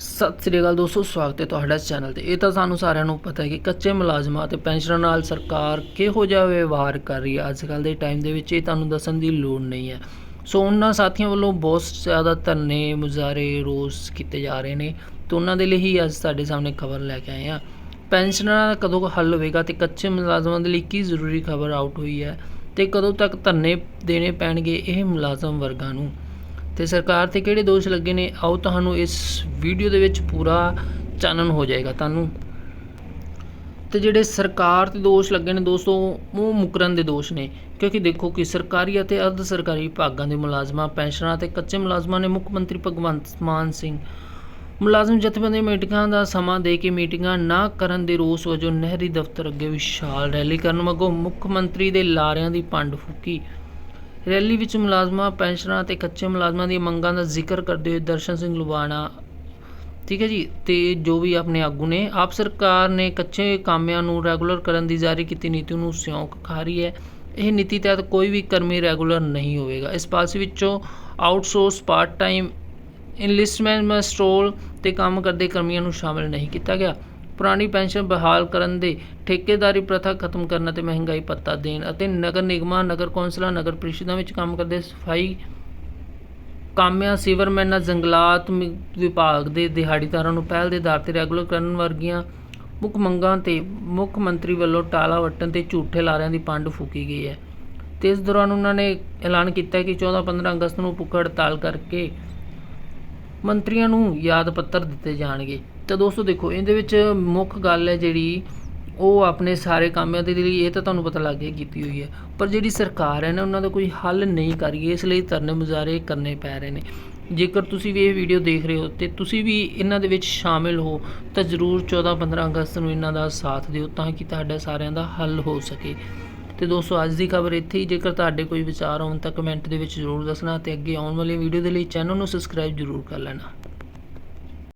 ਸਤਿ ਸ੍ਰੀ ਅਕਾਲ ਦੋਸਤੋ, ਸਵਾਗਤ ਹੈ ਤੁਹਾਡਾ ਚੈਨਲ ਤੇ। ਇਹ ਤਾਂ ਸਾਨੂੰ ਸਾਰਿਆਂ ਨੂੰ ਪਤਾ ਹੈ ਕਿ ਕੱਚੇ ਮੁਲਾਜ਼ਮਾਂ ਅਤੇ ਪੈਨਸ਼ਨਰਾਂ ਨਾਲ ਸਰਕਾਰ ਕਿਹੋ ਜਿਹਾ ਵਿਵਹਾਰ ਕਰ ਰਹੀ ਹੈ ਅੱਜ ਕੱਲ ਦੇ ਟਾਈਮ ਦੇ ਵਿੱਚ, ਇਹ ਤੁਹਾਨੂੰ ਦੱਸਣ ਦੀ ਲੋੜ ਨਹੀਂ ਹੈ। ਸੋ ਉਹਨਾਂ ਸਾਥੀਆਂ ਵੱਲੋਂ ਬਹੁਤ ਜ਼ਿਆਦਾ ਧਰਨੇ, ਮੁਜ਼ਾਹਰੇ, ਰੋਸ ਕੀਤੇ ਜਾ ਰਹੇ ਨੇ ਤੇ ਉਹਨਾਂ ਦੇ ਲਈ ਹੀ ਅੱਜ ਸਾਡੇ ਸਾਹਮਣੇ ਖਬਰ ਲੈ ਕੇ ਆਏ ਹਾਂ। ਪੈਨਸ਼ਨਰਾਂ ਦਾ ਕਦੋਂ ਹੱਲ ਹੋਵੇਗਾ ਤੇ ਕੱਚੇ ਮੁਲਾਜ਼ਮਾਂ ਦੇ ਲਈ ਕੀ ਜ਼ਰੂਰੀ ਖਬਰ ਆਊਟ ਹੋਈ ਹੈ ਤੇ ਕਦੋਂ ਤੱਕ ਧਰਨੇ ਦੇਣੇ ਪੈਣਗੇ ਇਹ ਮੁਲਾਜ਼ਮ ਵਰਗਾਂ ਨੂੰ? ਤੇ ਸਰਕਾਰ ਤੇ ਕਿਹੜੇ ਦੋਸ਼ ਲੱਗੇ ਨੇ, ਆਓ ਤੁਹਾਨੂੰ ਇਸ ਵੀਡੀਓ ਦੇ ਵਿੱਚ ਪੂਰਾ ਚਾਨਣ ਹੋ ਜਾਏਗਾ ਤੁਹਾਨੂੰ। ਤੇ ਜਿਹੜੇ ਸਰਕਾਰ ਤੇ ਦੋਸ਼ ਲੱਗੇ ਨੇ ਦੋਸਤੋ, ਉਹ ਮੁਕਰਨ ਦੇ ਦੋਸ਼ ਨੇ। ਕਿਉਂਕਿ ਦੇਖੋ ਕਿ ਸਰਕਾਰੀ ਅਤੇ ਅਰਧ ਸਰਕਾਰੀ ਵਿਭਾਗਾਂ ਦੇ ਮੁਲਾਜ਼ਮਾਂ ਪੈਨਸ਼ਨਰਾਂ ਤੇ ਕੱਚੇ ਮੁਲਾਜ਼ਮਾਂ ਨੇ ਮੁੱਖ ਮੰਤਰੀ ਭਗਵੰਤ ਮਾਨ ਸਿੰਘ ਮੁਲਾਜ਼ਮ ਜਥੇਬੰਦੀ ਮੀਟਿੰਗਾਂ ਦਾ ਸਮਾਂ ਦੇ ਕੇ ਮੀਟਿੰਗਾਂ ਨਾ ਕਰਨ ਦੇ ਰੋਸ ਵਜੋਂ ਨਹਿਰੀ ਦਫ਼ਤਰ ਅੱਗੇ ਵਿਸ਼ਾਲ ਰੈਲੀ ਕਰਨ ਮਗਰੋਂ ਮੁੱਖ ਮੰਤਰੀ ਦੇ ਲਾਰਿਆਂ ਦੀ ਪੰਡ ਫੂਕੀ। ਰੈਲੀ ਵਿੱਚ ਮੁਲਾਜ਼ਮਾਂ ਪੈਨਸ਼ਨਰਾਂ ਅਤੇ ਕੱਚੇ ਮੁਲਾਜ਼ਮਾਂ ਦੀਆਂ ਮੰਗਾਂ ਦਾ ਜ਼ਿਕਰ ਕਰਦੇ ਹੋਏ ਦਰਸ਼ਨ ਸਿੰਘ ਲੁਬਾਣਾ ਠੀਕ ਹੈ ਜੀ, ਤੇ ਜੋ ਵੀ ਆਪਣੇ ਆਗੂ ਨੇ, ਆਪ ਸਰਕਾਰ ਨੇ ਕੱਚੇ ਕਾਮਿਆਂ ਨੂੰ ਰੈਗੂਲਰ ਕਰਨ ਦੀ ਜਾਰੀ ਕੀਤੀ ਨੀਤੀ ਨੂੰ ਸਿਉਂਕ ਖਾ ਰਹੀ ਹੈ। ਇਹ ਨੀਤੀ ਤਹਿਤ ਕੋਈ ਵੀ ਕਰਮੀ ਰੈਗੂਲਰ ਨਹੀਂ ਹੋਵੇਗਾ। ਇਸ ਪਾਲਿਸੀ ਵਿੱਚੋਂ outsource part time enlistment muster roll ਤੇ ਕੰਮ ਕਰਦੇ ਕਰਮੀਆਂ ਨੂੰ ਸ਼ਾਮਲ ਨਹੀਂ ਕੀਤਾ ਗਿਆ। ਪੁਰਾਣੀ ਪੈਨਸ਼ਨ ਬਹਾਲ ਕਰਨ ਦੇ ਠੇਕੇਦਾਰੀ ਪ੍ਰਥਾ ਖਤਮ ਕਰਨ ਅਤੇ ਮਹਿੰਗਾਈ ਭੱਤਾ ਦੇਣ ਅਤੇ ਨਗਰ ਨਿਗਮਾਂ, ਨਗਰ ਕੌਂਸਲਾਂ, ਨਗਰ ਪ੍ਰੀਸ਼ਦਾਂ ਵਿੱਚ ਕੰਮ ਕਰਦੇ ਸਫ਼ਾਈ ਕਾਮਿਆਂ, ਸੀਵਰਮੈਨਾਂ, ਜੰਗਲਾਤ ਵਿਭਾਗ ਦੇ ਦਿਹਾੜੀਦਾਰਾਂ ਨੂੰ ਪਹਿਲ ਦੇ ਆਧਾਰ ਤੇ ਰੈਗੂਲਰ ਕਰਨ ਵਰਗੀਆਂ ਮੁੱਖ ਮੰਗਾਂ ਤੇ ਮੁੱਖ ਮੰਤਰੀ ਵੱਲੋਂ ਟਾਲਾ ਵੱਟਣ ਤੇ ਝੂਠੇ ਲਾਰਿਆਂ ਦੀ ਪੰਡ ਫੂਕੀ ਗਈ ਹੈ। ਤੇ ਇਸ ਦੌਰਾਨ ਉਹਨਾਂ ਨੇ ਐਲਾਨ ਕੀਤਾ ਕਿ 14-15 ਅਗਸਤ ਨੂੰ ਭੁੱਖ ਹੜਤਾਲ ਕਰਕੇ ਮੰਤਰੀਆਂ ਨੂੰ ਯਾਦ ਪੱਤਰ ਦਿੱਤੇ ਜਾਣਗੇ। ਤਾਂ ਦੋਸਤੋ ਦੇਖੋ, ਇਹਦੇ ਵਿੱਚ ਮੁੱਖ ਗੱਲ ਹੈ ਜਿਹੜੀ ਉਹ ਆਪਣੇ ਸਾਰੇ ਕਾਮਿਆਂ ਦੇ ਲਈ ਇਹ ਤਾਂ ਤੁਹਾਨੂੰ ਪਤਾ ਲੱਗ ਗਿਆ ਕੀਤੀ ਹੋਈ ਹੈ। ਪਰ ਜਿਹੜੀ ਸਰਕਾਰ ਹੈ ਨਾ, ਉਹਨਾਂ ਦਾ ਕੋਈ ਹੱਲ ਨਹੀਂ ਕਰ ਰਹੀ, ਇਸ ਲਈ ਧਰਨੇ ਮੁਜ਼ਾਹਰੇ ਕਰਨੇ ਪੈ ਰਹੇ ਨੇ। ਜੇਕਰ ਤੁਸੀਂ ਵੀ ਇਹ ਵੀਡੀਓ ਦੇਖ ਰਹੇ ਹੋ ਤੇ ਤੁਸੀਂ ਵੀ ਇਹਨਾਂ ਦੇ ਵਿੱਚ ਸ਼ਾਮਿਲ ਹੋ, ਤਾਂ ਜ਼ਰੂਰ 14-15 ਅਗਸਤ ਨੂੰ ਇਹਨਾਂ ਦਾ ਸਾਥ ਦਿਓ ਤਾਂ ਕਿ ਤੁਹਾਡਾ ਸਾਰਿਆਂ ਦਾ ਹੱਲ ਹੋ ਸਕੇ। ਤੇ ਦੋਸਤੋ, ਅੱਜ ਦੀ ਖਬਰ ਇੱਥੇ ਹੀ। ਜੇਕਰ ਤੁਹਾਡੇ ਕੋਈ ਵਿਚਾਰ ਹੋਣ ਤਾਂ ਕਮੈਂਟ ਦੇ ਵਿੱਚ ਜ਼ਰੂਰ ਦੱਸਣਾ ਤੇ ਅੱਗੇ ਆਉਣ ਵਾਲੀ ਵੀਡੀਓ ਦੇ ਲਈ ਚੈਨਲ ਨੂੰ ਸਬਸਕ੍ਰਾਈਬ ਜ਼ਰੂਰ ਕਰ ਲੈਣਾ।